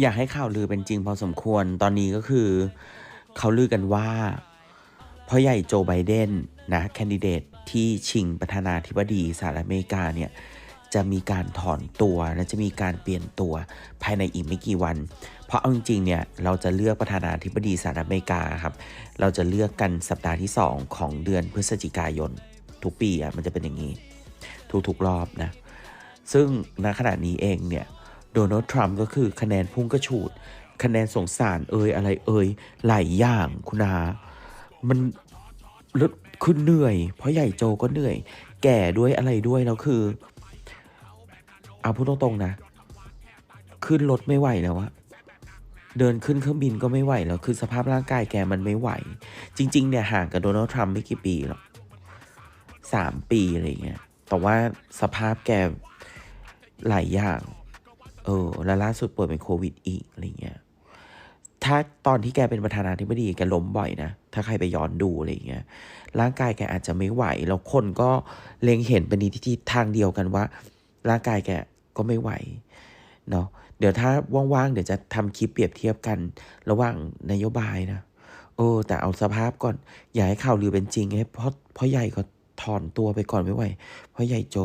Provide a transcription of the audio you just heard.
อยากให้ข่าวลือเป็นจริงพอสมควร ตอนนี้ก็คือเขาลือกันว่าพ่อใหญ่โจไบเดนนะแคนดิเดตที่ชิงประธานาธิบดีสหรัฐอเมริกาเนี่ยจะมีการถอนตัวและจะมีการเปลี่ยนตัวภายในอีกไม่กี่วัน เพราะเอาจริงๆเนี่ยเราจะเลือกประธานาธิบดีสหรัฐอเมริกาครับ เราจะเลือกกันสัปดาห์ที่ 2 ของเดือนพฤศจิกายน ทุกปีอะมันจะเป็นอย่างนี้ ทุกๆรอบนะ ซึ่งณขณะนี้เองเนี่ย โดนัลด์ทรัมป์ก็คือคะแนนพุ่งกระฉูด คะแนนสงสารเอ่ยอะไรเอ่ยหลายอย่างคุณอามันแล้วคือเหนื่อย เพราะใหญ่โจก็เหนื่อย แก่ด้วยอะไรด้วยแล้วคือเอาพูดตรงๆนะ ขึ้นรถไม่ไหวแล้วอะเดินขึ้นเครื่องบินก็ไม่ไหวแล้ว คือสภาพร่างกายแกมันไม่ไหว จริง ๆ เนี่ยห่างกับโดนัลด์ทรัมป์ไม่กี่ปีหรอกสามปีอะไรเงี้ยแต่ว่าสภาพแกหลายอย่าง เออ แล้วล่าสุดป่วยเป็นโควิดอีกอะไรเงี้ย ถ้าตอนที่แกเป็นประธานาธิบดีแกล้มบ่อยนะ ถ้าใครไปย้อนดูอะไรเงี้ย ร่างกายแกอาจจะไม่ไหว แล้วคนก็เล็งเห็นเป็นทิศทางเดียวกันว่า ร่างกายแกก็ไม่ไหวเนาะ เดี๋ยวถ้าว่างๆ เดี๋ยวจะทำคลิปเปรียบเทียบกันระหว่างนโยบายนะ เออ แต่เอาสภาพก่อน อย่าให้ข่าวลือเป็นจริงให้พ่อพ่อใหญ่ก็ถอนตัวไปก่อนไม่ไหวพ่อใหญ่โจ